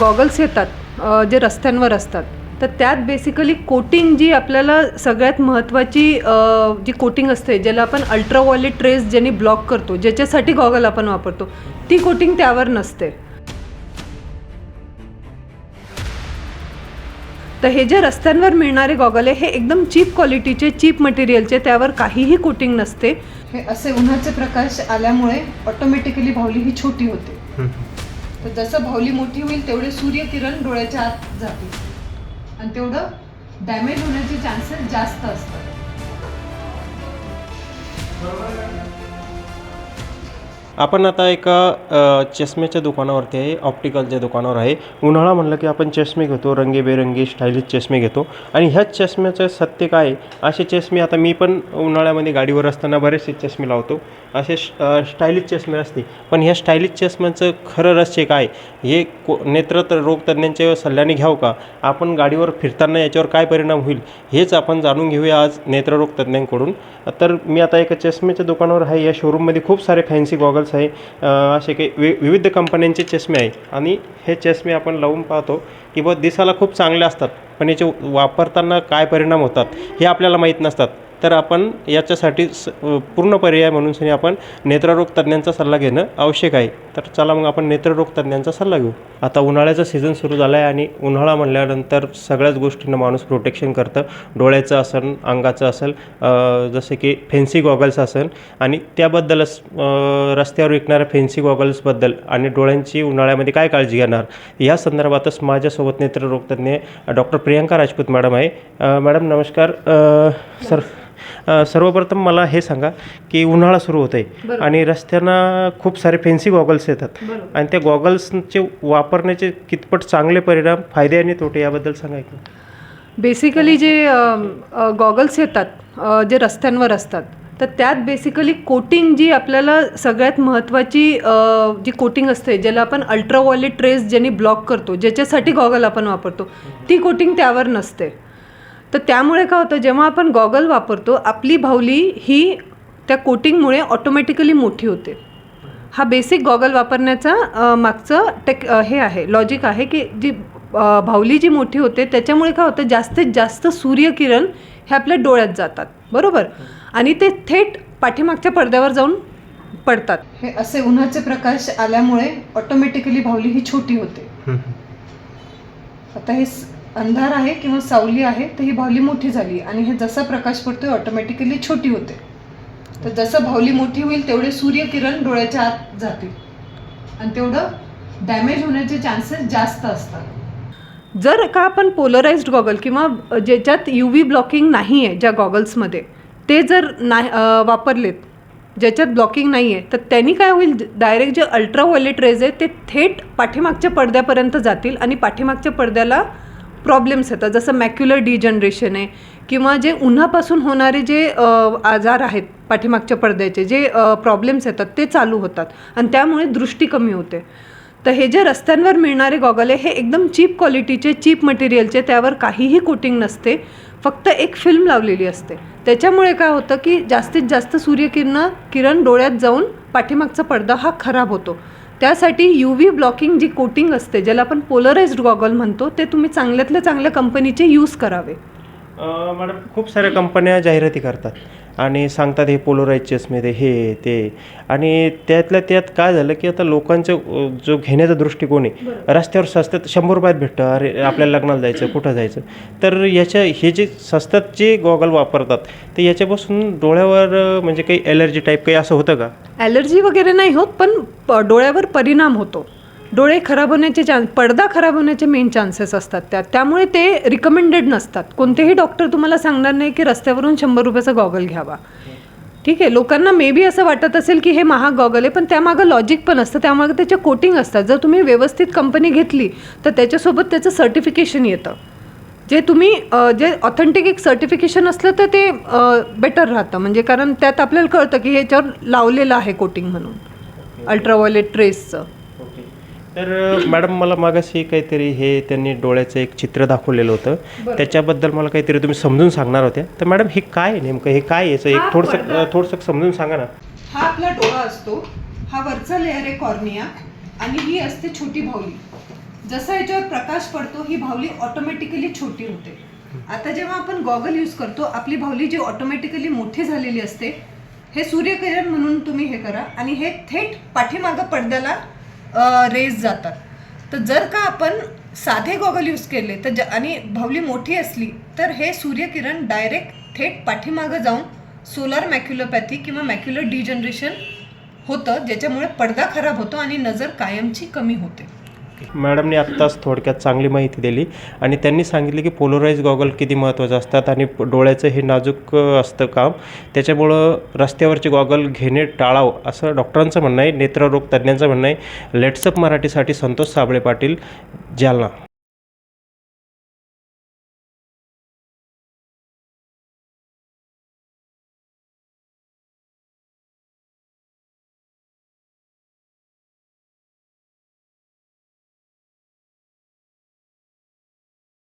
Goggles येतात जे रस्त्यांवर असतात. तर त्यात बेसिकली कोटिंग जी आपल्याला सगळ्यात महत्त्वाची जी कोटिंग असते ज्याला आपण अल्ट्राव्हायलेट रेज ज्यांनी ब्लॉक करतो ज्याच्यासाठी गॉगल आपण वापरतो ती कोटिंग त्यावर नसते. तर हे जे रस्त्यांवर मिळणारे गॉगल आहे हे एकदम चीप क्वालिटीचे चीप मटेरियलचे त्यावर काहीही कोटिंग नसते. हे असे उन्हाचे प्रकाश आल्यामुळे ऑटोमॅटिकली भावली ही छोटी होते. तर जसं भावली मोठी होईल तेवढे सूर्यकिरण डोळ्याच्या आत जातील. आणि तेवढं डॅमेज होण्याचे चान्सेस जास्त असतात. आपण आता एका चष्म्याच्या दुकानावरती आहे ऑप्टिकलच्या दुकानावर आहे. उन्हाळा म्हणलं की आपण चष्मे घेतो रंगीबेरंगी स्टायलिश चष्मे घेतो. आणि ह्याच चष्म्याचं सत्य काय आहे? असे चष्मे आता मी पण उन्हाळ्यामध्ये गाडीवर असताना बरेचसे चष्मे लावतो. असे स्टायलिश चष्मे असते. पण ह्या स्टायलिश चष्म्याचं खरं रहस्य काय? हे को नेत्र रोग तज्ज्ञांच्या सल्ल्याने घ्यावं का? आपण गाडीवर फिरताना याच्यावर काय परिणाम होईल? हेच आपण जाणून घेऊया आज नेत्ररोग तज्ज्ञांकडून. तर मी आता एका चष्म्याच्या दुकानावर आहे. या शोरूममध्ये खूप सारे फॅन्सी गॉगल गॉगल्स आहे. असे काही वि विविध कंपन्यांचे चष्मे आहे. आणि हे चष्मे आपण लावून पाहतो की बुवा दिसायला खूप चांगले असतात. पण याचे वापरताना काय परिणाम होतात हे आपल्याला माहीत नसतात. तर आपण याच्यासाठी स पूर्ण पर्याय म्हणून सनी आपण नेत्ररोग तज्ज्ञांचा सल्ला घेणं आवश्यक आहे. तर चला मग आपण नेत्ररोग तज्ज्ञांचा सल्ला घेऊ. आता उन्हाळ्याचा सीझन सुरू झाला आहे आणि उन्हाळा म्हणल्यानंतर सगळ्याच गोष्टींना माणूस प्रोटेक्शन करतं. डोळ्याचं असेल अंगाचं असेल जसे की फेन्सी गॉगल्स असेल आणि त्याबद्दलच रस्त्यावर विकणाऱ्या फेन्सी गॉगल्सबद्दल आणि डोळ्यांची उन्हाळ्यामध्ये काय काळजी घेणार? या संदर्भातच माझ्यासोबत नेत्ररोगतज्ञ डॉक्टर प्रियंका राजपूत मॅडम आहे. मॅडम नमस्कार. सर सर्वप्रथम मला हे सांगा की उन्हाळा सुरू होत आहे. आणि रस्त्यांना खूप सारे फॅन्सी गॉगल्स येतात. आणि त्या गॉगल्सचे वापरण्याचे कितपट चांगले परिणाम फायदे आणि तोटे याबद्दल सांगा की बेसिकली जे गॉगल्स येतात जे रस्त्यांवर असतात तर त्यात बेसिकली कोटिंग जी आपल्याला सगळ्यात महत्त्वाची जी कोटिंग असते ज्याला आपण अल्ट्राव्हायलेट रेज ज्यांनी ब्लॉक करतो ज्याच्यासाठी गॉगल आपण वापरतो ती कोटिंग त्यावर नसते. तर त्यामुळे काय होतं जेव्हा आपण गॉगल वापरतो आपली भावली ही त्या कोटिंगमुळे ऑटोमॅटिकली मोठी होते. हा बेसिक गॉगल वापरण्याचा मागचं टेक हे आहे लॉजिक आहे की जी भावली जी मोठी होते त्याच्यामुळे काय होतं जास्तीत जास्त सूर्यकिरण हे आपल्या डोळ्यात जातात. बरोबर? आणि ते थेट पाठीमागच्या पडद्यावर जाऊन पडतात. हे असे उन्हाचे प्रकाश आल्यामुळे ऑटोमॅटिकली भावली ही छोटी होते. आता हे अंधार आहे किंवा सावली आहे तर ही भावली मोठी झाली आणि हे जसा प्रकाश पडतोय ऑटोमॅटिकली छोटी होते. तर जसं भावली मोठी होईल तेवढे सूर्यकिरण डोळ्याच्या आत जातील. आणि तेवढं डॅमेज होण्याचे चान्सेस जास्त असतात. जर का आपण पोलराइज्ड गॉगल किंवा ज्याच्यात यू व्ही ब्लॉकिंग नाही आहे ज्या गॉगल्समध्ये ते जर नाही वापरलेत ज्याच्यात ब्लॉकिंग नाही आहे तर त्यांनी काय होईल डायरेक्ट जे अल्ट्रा व्हायलेट रेज आहे ते थेट पाठीमागच्या पडद्यापर्यंत जातील आणि पाठीमागच्या पडद्याला प्रॉब्लेम्स येतात. जसं मॅक्युलर डिजनरेशन आहे किंवा जे उन्हापासून होणारे जे आजार आहेत पाठीमागच्या पडद्याचे जे प्रॉब्लेम्स येतात ते चालू होतात. आणि त्यामुळे दृष्टी कमी होते. तर हे जे रस्त्यांवर मिळणारे गॉगल आहे हे एकदम चीप क्वालिटीचे चीप मटेरियलचे त्यावर काहीही कोटिंग नसते. फक्त एक फिल्म लावलेली असते. त्याच्यामुळे काय होतं की जास्तीत जास्त सूर्यकिरण किरण डोळ्यात जाऊन पाठीमागचा पडदा हा खराब होतो. त्यासाठी यू व्ही ब्लॉकिंग जी कोटिंग असते ज्याला आपण पोलराइज्ड गॉगल म्हणतो ते तुम्ही चांगल्यातल्या चांगल्या कंपनीचे यूज करावे. मॅडम खूप साऱ्या कंपन्या जाहिराती करतात. आणि सांगतात हे पोलोराईज चष्मे हे ते. आणि त्यातल्या त्यात काय झालं की आता लोकांचं जो घेण्याचा दृष्टिकोन आहे रस्त्यावर स्वस्तात शंभर रुपयात भेटतं अरे आपल्याला लग्नाला जायचं कुठं जायचं? तर याच्या हे जे स्वस्तात जे गॉगल वापरतात तर याच्यापासून डोळ्यावर म्हणजे काही एलर्जी टाईप काही असं होतं का? ॲलर्जी वगैरे नाही होत पण डोळ्यावर परिणाम होतो. डोळे खराब होण्याचे चान्स पडदा खराब होण्याचे मेन चान्सेस असतात त्यात त्यामुळे ते रिकमेंडेड नसतात. कोणतेही डॉक्टर तुम्हाला सांगणार नाही की रस्त्यावरून शंभर रुपयाचा गॉगल घ्यावा. ठीक आहे लोकांना मे बी असं वाटत असेल की हे महाग गॉगल आहे पण त्यामागं लॉजिक पण असतं. त्यामागं त्याचे कोटिंग असतात. जर तुम्ही व्यवस्थित कंपनी घेतली तर त्याच्यासोबत त्याचं सर्टिफिकेशन येतं. जे तुम्ही जे ऑथेंटिक एक सर्टिफिकेशन असलं तर ते बेटर राहतं. म्हणजे कारण त्यात आपल्याला कळतं की ह्याच्यावर लावलेलं आहे कोटिंग म्हणून. अल्ट्राव्हायलेट ट्रेसचं तर मॅडम मला मागाशी काहीतरी हे त्यांनी डोळ्याचं एक चित्र दाखवलेलं होतं. त्याच्याबद्दल मला काहीतरी तुम्ही समजून सांगणार होत्या. तर मॅडम हे काय नेमकं? हे काय याचं एक थोडंसं थोडंसं समजून सांगा ना. हा आपला डोळा असतो. हा वरचा लेअर आहे कॉर्निया आणि ही असते छोटी भावली. जसं याच्यावर प्रकाश पडतो ही भावली ऑटोमॅटिकली छोटी होते. आता जेव्हा आपण गॉगल यूज करतो आपली भावली जी ऑटोमॅटिकली मोठी झालेली असते हे सूर्यकिरण म्हणून तुम्ही हे करा आणि हे थेट पाठीमागं पडद्याला रेज जातात. तर जर का आपण साधे गॉगल यूज केले तर ज आणि भावली मोठी असली तर हे सूर्यकिरण डायरेक्ट थेट पाठीमागं जाऊन सोलार मॅक्युलोपॅथी किंवा मॅक्युलर डिजनरेशन होतं ज्याच्यामुळे पडदा खराब होतो आणि नजर कायमची कमी होते. मॅडमने आत्ताच थोडक्यात चांगली माहिती दिली आणि त्यांनी सांगितले की पोलराईज गॉगल किती महत्त्वाचं असतात आणि डोळ्याचं हे नाजूक असतं काम. त्याच्यामुळं रस्त्यावरचे गॉगल घेणे टाळावं असं डॉक्टरांचं म्हणणं आहे नेत्ररोग तज्ज्ञांचं म्हणणं आहे. लेट्सअप मराठीसाठी संतोष साबळे पाटील जालना.